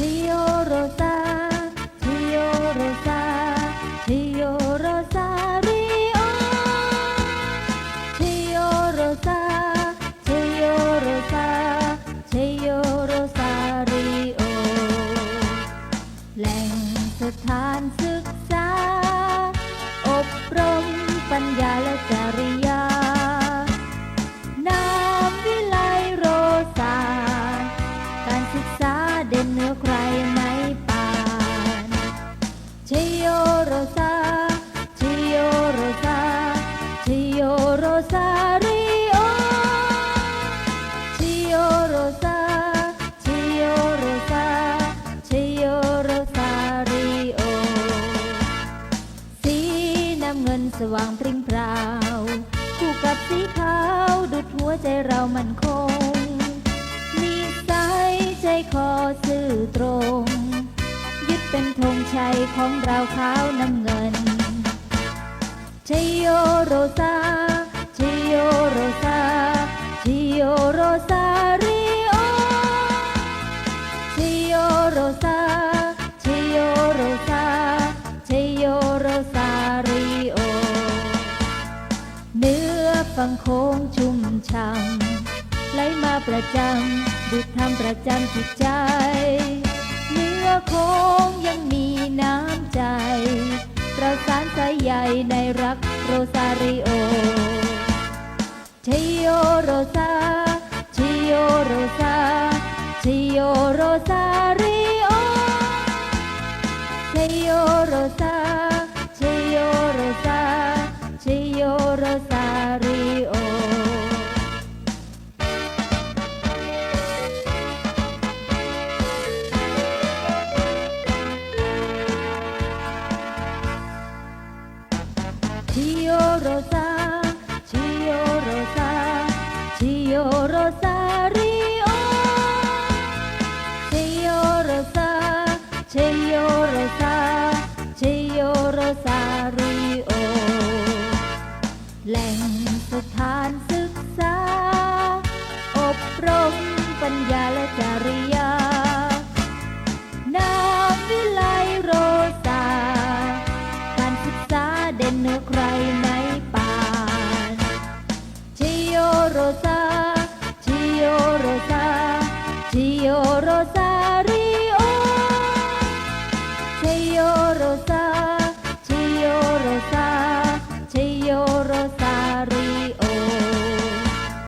ชโยโรซาชโยโรซาชโยโรซาริโอชโยโรซาชโยโรซาชโยโรซาริโอแหล่งสถานศึกษา อบรมปัญญาและจริยา ว่างปริ้งปราว คู่กับสีขาวดุดหัวใจเรามันคง มีสายใจคอซื่อตรง ยึดเป็นธงชัยของเราขาวน้ำเงินชโยโรซา ฟังโค้งชุ่มช่ำไหลมาประจำดุจทำประจำจิตใจเนื้อโค้งยังมีน้ำใจเราสารสายใหญ่ในรักโรซาริโอชัยโยโรซาชัยโยโรซาชัยโยโรซาริ แหล่งสถานศึกษา อบรมปัญญาและจริยา นามวิไลโรซา การศึกษาเด่นเหนือใครในป่านชิโยโรซาชิโยโรซาชิโยโรซาริโอชิโยโรซา